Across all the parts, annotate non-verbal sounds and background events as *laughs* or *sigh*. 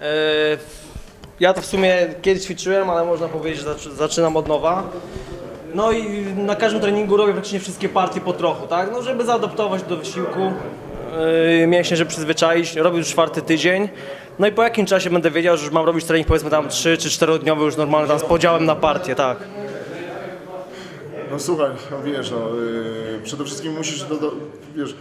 E, Ja to w sumie kiedyś ćwiczyłem, ale można powiedzieć, że zaczy- zaczynam od nowa. No i na każdym treningu robię praktycznie wszystkie partie po trochu, tak? No żeby zaadoptować do wysiłku, yy, mięśnie, żeby przyzwyczaić. Robię już czwarty tydzień. No i po jakim czasie będę wiedział, że już mam robić trening powiedzmy tam 3 czy 4 dniowy już normalny tam z podziałem na partie, tak. No słuchaj, wiesz, no, yy, przede wszystkim musisz, do, do, wiesz,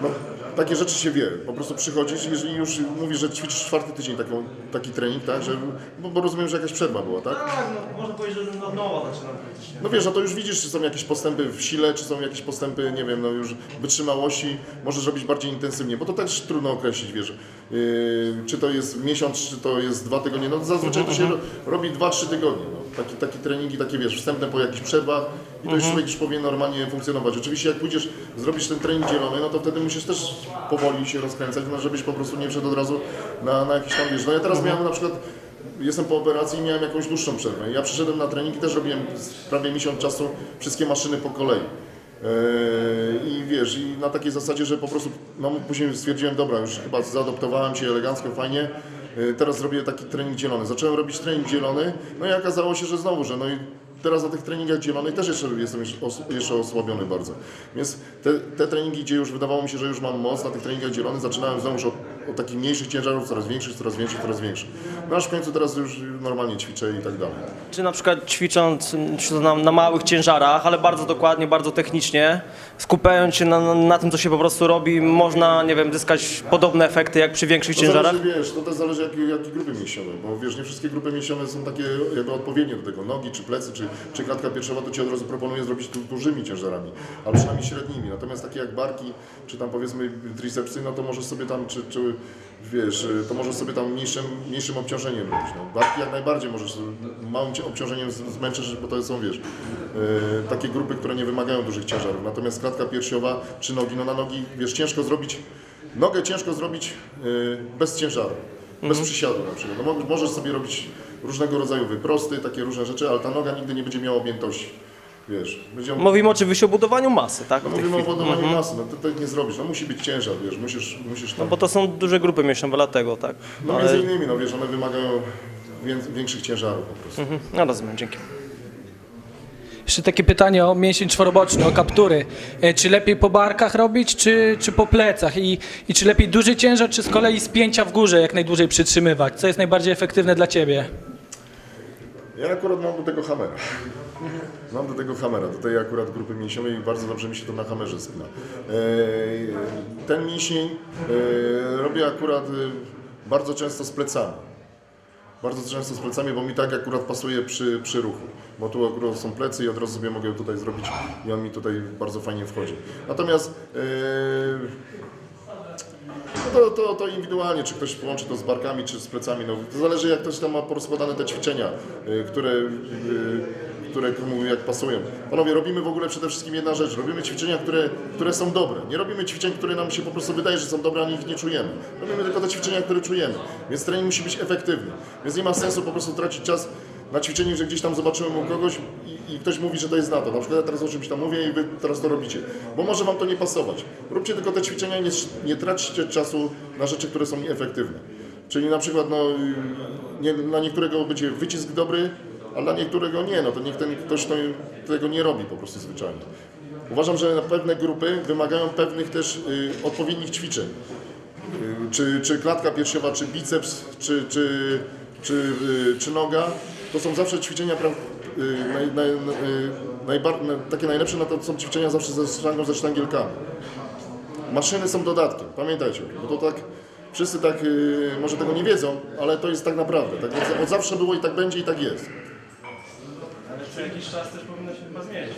no, takie rzeczy się wie, po prostu przychodzisz, jeżeli już mówisz, że ćwiczysz czwarty tydzień taką, taki trening, tak, że, bo, bo rozumiem, że jakaś przerwa była, tak? Tak, no można powiedzieć, że od nowa zaczynam praktycznie. No wiesz, no to już widzisz, czy są jakieś postępy w sile, czy są jakieś postępy, nie wiem, no już wytrzymałości, możesz robić bardziej intensywnie, bo to też trudno określić, wiesz, yy, czy to jest miesiąc, czy to jest dwa tygodnie, no zazwyczaj to się ro, robi dwa, trzy tygodnie, no. Takie, takie treningi, takie wiesz, wstępne po jakichś przerwach i to już człowiek już powinien normalnie funkcjonować. Oczywiście jak pójdziesz zrobić ten trening dzielony, no to wtedy musisz też powoli się rozkręcać, no żebyś po prostu nie wszedł od razu na, na jakiś tam, wiesz, no ja teraz miałem na przykład Jestem po operacji i miałem jakąś dłuższą przerwę. Ja przyszedłem na trening i też robiłem prawie miesiąc czasu wszystkie maszyny po kolei. Eee, I wiesz, i na takiej zasadzie, że po prostu no, później stwierdziłem, dobra, już chyba zaadoptowałem się elegancko, fajnie, teraz zrobię taki trening dzielony. Zacząłem robić trening dzielony, no i okazało się, że znowu, że no i teraz na tych treningach dzielonych też jeszcze jestem jeszcze os- jeszcze osłabiony bardzo. Więc te, te treningi, gdzie już wydawało mi się, że już mam moc, na tych treningach dzielonych zaczynałem znowu od, od takich mniejszych ciężarów, coraz większych, coraz większych, coraz większych. No aż w końcu teraz już normalnie ćwiczę i tak dalej. Czy na przykład ćwicząc ćwicząc na, na małych ciężarach, ale bardzo dokładnie, bardzo technicznie, skupiając się na, na tym, co się po prostu robi, można, nie wiem, zyskać podobne efekty jak przy większych To ciężarach? zależy, wiesz, to też zależy jakie, jakie grupy mięśniowe, bo wiesz, nie wszystkie grupy mięśniowe są takie jakby odpowiednie do tego, nogi, czy plecy, czy, czy klatka piersiowa, to Ci od razu proponuję zrobić tu dużymi ciężarami, albo przynajmniej średnimi, natomiast takie jak barki, czy tam powiedzmy tricepsy, no to możesz sobie tam, czy, czy wiesz, to możesz sobie tam mniejszym, mniejszym obciążeniem robić, no. Barki jak najbardziej możesz małym obciążeniem zmęczysz, bo to są, wiesz, e, takie grupy, które nie wymagają dużych ciężarów, natomiast klatka piersiowa, czy nogi, no na nogi, wiesz, ciężko zrobić Nogę ciężko zrobić y, bez ciężaru, bez przysiadu na przykład. No, mo- możesz sobie robić różnego rodzaju wyprosty, takie różne rzeczy, ale ta noga nigdy nie będzie miała objętości. Wiesz, będzie, no, Mówimy oczywiście o budowaniu masy, tak? tej mówimy o budowaniu masy, no to, to nie zrobisz, no musi być ciężar, wiesz, musisz, musisz tam... Bo to są duże grupy mięśniowe, dlatego, tak. No Ale- między innymi, no wiesz, one wymagają wię- większych ciężarów po prostu. Mhm. No rozumiem, dzięki. Jeszcze takie pytanie o mięsień czworoboczny, o kaptury. E, Czy lepiej po barkach robić, czy, czy po plecach? I, I czy lepiej duży ciężar, czy z kolei spięcia w górze jak najdłużej przytrzymywać? Co jest najbardziej efektywne dla Ciebie? Ja akurat mam do tego hamera. Mam do tego hamera, do tej akurat grupy mięśniowej i bardzo dobrze mi się to na hamerze spina. Eee, Ten mięsień eee, robię akurat e, bardzo często z plecami. Bardzo często z plecami, bo mi tak akurat pasuje przy, przy ruchu. Bo tu akurat są plecy i od razu sobie mogę tutaj zrobić i on mi tutaj bardzo fajnie wchodzi. Natomiast to, to, to indywidualnie, czy ktoś połączy to z barkami, czy z plecami. No, to zależy jak ktoś tam ma porozkładane te ćwiczenia, y, które, y, które komu jak pasują. Panowie, robimy w ogóle przede wszystkim jedna rzecz. Robimy ćwiczenia, które, które są dobre. Nie robimy ćwiczeń, które nam się po prostu wydaje, że są dobre, a ich nie czujemy. Robimy tylko te ćwiczenia, które czujemy. Więc trening musi być efektywny. Więc nie ma sensu po prostu tracić czas na ćwiczeniu, że gdzieś tam zobaczyłem u kogoś i, i ktoś mówi, że to jest na to. Na przykład ja teraz o czymś tam mówię i wy teraz to robicie. Bo może wam to nie pasować. Róbcie tylko te ćwiczenia i nie, nie traćcie czasu na rzeczy, które są nieefektywne. Czyli na przykład no, nie, dla niektórego będzie wycisk dobry, a dla niektórego nie. No to niech ten ktoś to, tego nie robi po prostu zwyczajnie. Uważam, że na pewne grupy wymagają pewnych też y, odpowiednich ćwiczeń. Y, czy, czy klatka piersiowa, czy biceps, czy, czy, czy, y, czy noga, to są zawsze ćwiczenia pra, y, naj, naj, y, najbar, na, takie najlepsze na to są ćwiczenia zawsze ze sztangą, ze sztangielkami. Maszyny są dodatkiem, pamiętajcie, bo to tak, wszyscy tak y, może tego nie wiedzą, ale to jest tak naprawdę, tak od zawsze było i tak będzie i tak jest. Co jakiś czas też powinno się chyba zmienić.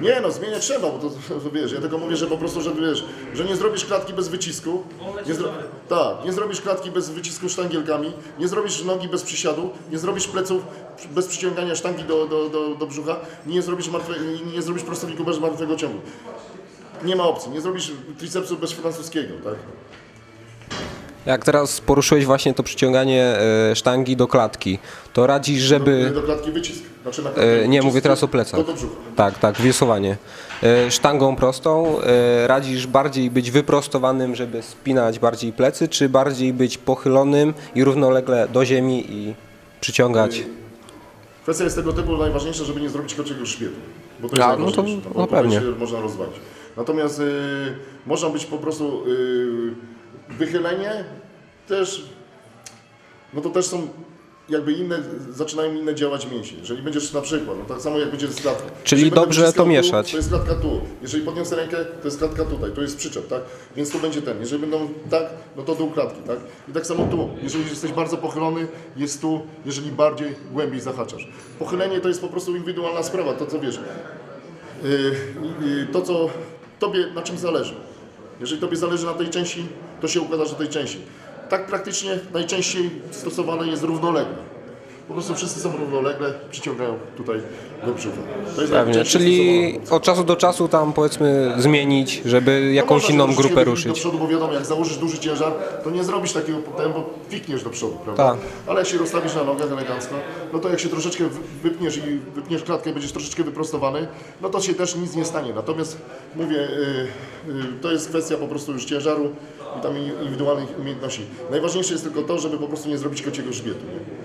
Nie no, zmieniać trzeba, bo to, *laughs* to wiesz, ja tylko mówię, że po prostu, że wiesz, że nie zrobisz klatki bez wycisku, nie zro... tak, nie zrobisz klatki bez wycisku sztangielkami, nie zrobisz nogi bez przysiadu, nie zrobisz pleców bez przyciągania sztangi do, do, do, do brzucha, nie zrobisz, martwe... nie zrobisz prostowniku bez martwego ciągu. Nie ma opcji, nie zrobisz tricepsu bez francuskiego, tak? Jak teraz poruszyłeś właśnie to przyciąganie e, sztangi do klatki, to radzisz, żeby... Do klatki wycisk. Znaczy na E, nie, wycisk mówię teraz o plecach. To do. Tak, tak, wiosłowanie. E, Sztangą prostą radzisz bardziej być wyprostowanym, żeby spinać bardziej plecy, czy bardziej być pochylonym i równolegle do ziemi i przyciągać? Kwestia jest tego typu najważniejsza, żeby nie zrobić kociego szpietu. Bo to jest no to- najważniejsze, no bo pewnie. się można rozwalić. Natomiast y, można być po prostu y, wychylenie też, no to też są jakby inne, zaczynają inne działać mięśnie. Jeżeli będziesz na przykład, no tak samo jak będzie z klatką. Czyli Jeżeli dobrze to mieszać. Tu, to jest klatka tu. Jeżeli podniosę rękę, to jest klatka tutaj, to jest przyczep, tak? Więc tu będzie ten. Jeżeli będą tak, no to dół klatki, tak? I tak samo tu. Jeżeli jesteś bardzo pochylony, jest tu, jeżeli bardziej, głębiej zahaczasz. Pochylenie to jest po prostu indywidualna sprawa, to co wiesz. Yy, yy, to co tobie na czym zależy. Jeżeli tobie zależy na tej części, to się układasz do tej części. Tak praktycznie najczęściej stosowane jest równolegle. Po prostu wszyscy są równolegle, przyciągają tutaj do brzucha. To jest Pewnie, czyli od czasu do czasu tam powiedzmy zmienić, żeby No jakąś się inną grupę wychylić Do ruszyć. przodu, bo wiadomo, jak założysz duży ciężar, to nie zrobisz takiego potem, bo fikniesz do przodu, prawda? Tak. Ale jak się rozstawisz na nogach elegancko, no to jak się troszeczkę wy- wypniesz i wypniesz klatkę, będziesz troszeczkę wyprostowany, no to się też nic nie stanie. Natomiast mówię, y, y, to jest kwestia po prostu już ciężaru i tam indywidualnych umiejętności. Najważniejsze jest tylko to, żeby po prostu nie zrobić kociego grzbietu. Nie?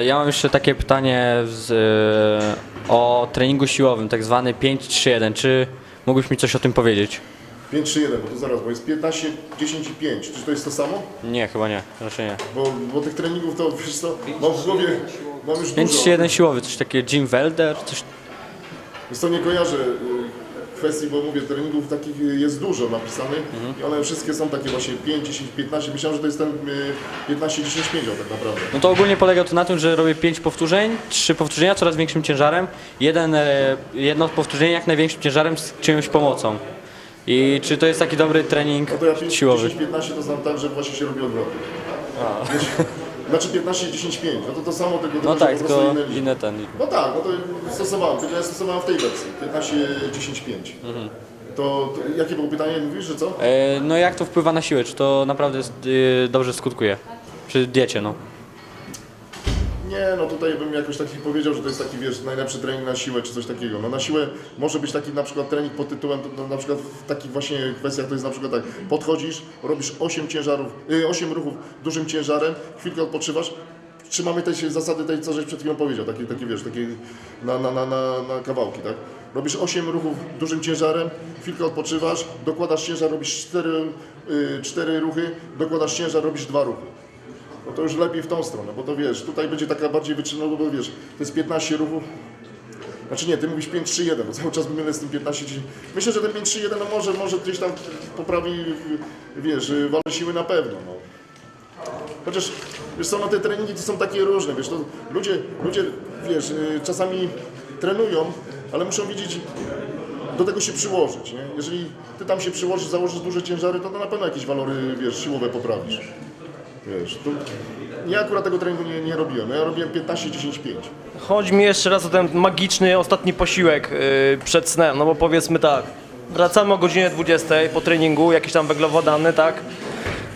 Ja mam jeszcze takie pytanie z, e, o treningu siłowym, tak zwany 5-3-1. Czy mógłbyś mi coś o tym powiedzieć? 5-3-1, bo to zaraz, bo jest 15, 10 i 5. Czy to jest to samo? Nie, chyba nie, raczej nie. Bo, bo tych treningów to, wiesz co, mam w głowie, mam już dużo. 5-3-1 siłowy, coś takiego Jim Welder, coś... Więc to nie kojarzę kwestii, bo mówię, treningów takich jest dużo napisanych i one wszystkie są takie właśnie 5, 10, 15. Myślałem, że to jest ten y, 15, 10, 5 tak naprawdę. No to ogólnie polega to na tym, że robię 5 powtórzeń, 3 powtórzenia coraz większym ciężarem, jeden, e, jedno powtórzenie jak największym ciężarem z czyjąś pomocą. I czy to jest taki dobry trening No to ja 5, siłowy? 10, 15 to znam tak, że właśnie się robi odwrotnie. Wiesz, Znaczy 15, 10, 5. No to to samo, tylko No tak, że po prostu tylko inne ten. No tak, no to stosowałem, tylko ja stosowałem w tej wersji. 15, 10, 5. Mhm. To, to jakie było pytanie? Mówisz, że co? E, No jak to wpływa na siłę? Czy to naprawdę e, dobrze skutkuje? Przy diecie, no. Nie, no tutaj bym jakoś tak nie powiedział, że to jest taki, wiesz, najlepszy trening na siłę czy coś takiego. No na siłę może być taki na przykład trening pod tytułem, no, na przykład w takich właśnie kwestiach to jest na przykład tak, podchodzisz, robisz 8 ciężarów, y, 8 ruchów dużym ciężarem, chwilkę odpoczywasz, trzymamy te zasady tej, co żeś przed chwilą powiedział, takie, takie wiesz, takie na, na, na, na, na kawałki, tak? Robisz 8 ruchów dużym ciężarem, chwilkę odpoczywasz, dokładasz ciężar, robisz 4, y, 4 ruchy, dokładasz ciężar, robisz 2 ruchy. No to już lepiej w tą stronę, bo to wiesz, tutaj będzie taka bardziej wytrzymałość, bo wiesz, to jest 15 ruchów. Znaczy nie, ty mówisz 5-3-1, bo cały czas mylę z tym 15 10. Myślę, że ten 5-3-1 no może, może gdzieś tam poprawi, wiesz, walę siły na pewno. No. Chociaż, wiesz co, no te treningi to są takie różne, wiesz, to ludzie, ludzie, wiesz, y, czasami trenują, ale muszą wiedzieć, do tego się przyłożyć, nie? Jeżeli ty tam się przyłożysz, założysz duże ciężary, to, to na pewno jakieś walory, wiesz, siłowe poprawisz. Wiesz, to ja akurat tego treningu nie, nie robiłem. Ja robiłem 15-10-5. Chodzi mi jeszcze raz o ten magiczny ostatni posiłek yy, przed snem, no bo powiedzmy tak, wracamy o godzinie 20 po treningu, jakiś tam węglowodany, tak?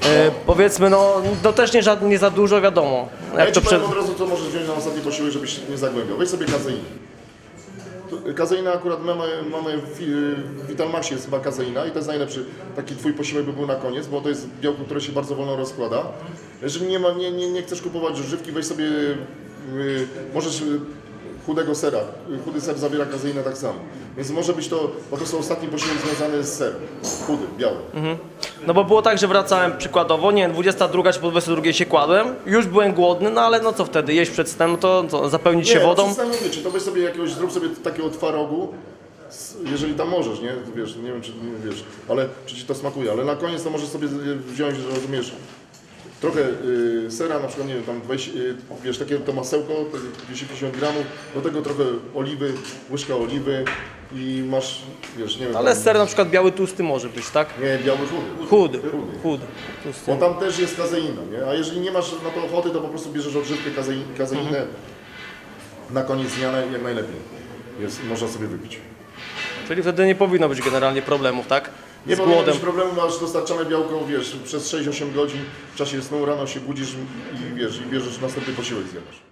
Yy, powiedzmy, no, no też nie, nie za dużo, wiadomo. Ja Jak ci to powiem przed... od razu, co możesz wziąć na ostatni posiłek, żebyś się nie zagłębiał. Weź sobie kazeinę. Kazeina akurat mamy, mamy w w Vitalmaxie jest chyba kazeina i to jest najlepszy taki twój posiłek by był na koniec, bo to jest białko, które się bardzo wolno rozkłada. Jeżeli nie, ma, nie, nie, nie chcesz kupować żywki, weź sobie, y, możesz y, chudego sera. Chudy ser zawiera kazeinę tak samo. Więc może być to, bo to są ostatni posiłek związany z serem. Chudy, biały. No bo było tak, że wracałem przykładowo, nie wiem, 22 czy po 22 się kładłem, już byłem głodny, no ale no co wtedy, jeść przed snem, no to co, zapełnić się Nie, wodą? No, mówię, czy to weź sobie jakiegoś, zrób sobie takiego twarogu, jeżeli tam możesz, nie? Wiesz, nie wiem, czy nie wiesz, ale czy ci to smakuje, ale na koniec to możesz sobie wziąć, rozumiesz, trochę y, sera, na przykład, nie wiem, tam weź, y, wiesz, takie to masełko, to 250 gramów, do tego trochę oliwy, łyżka oliwy i masz, wiesz, nie wiem, Ale tam, ser na przykład biały tłusty może być, tak? nie, biały chudy. Chudy, Chudy. chudy, tłusty. Bo tam też jest kazeina, nie? A jeżeli nie masz na to ochoty, to po prostu bierzesz odżywkę kazein, kazeinę na koniec dnia jak najlepiej. Jest, można sobie wypić. Czyli wtedy nie powinno być generalnie problemów, tak? Nie Z głodem. problemu, masz dostarczane białko, wiesz, przez 6-8 godzin w czasie snu rano się budzisz i wiesz, i bierzesz następny posiłek zjadasz.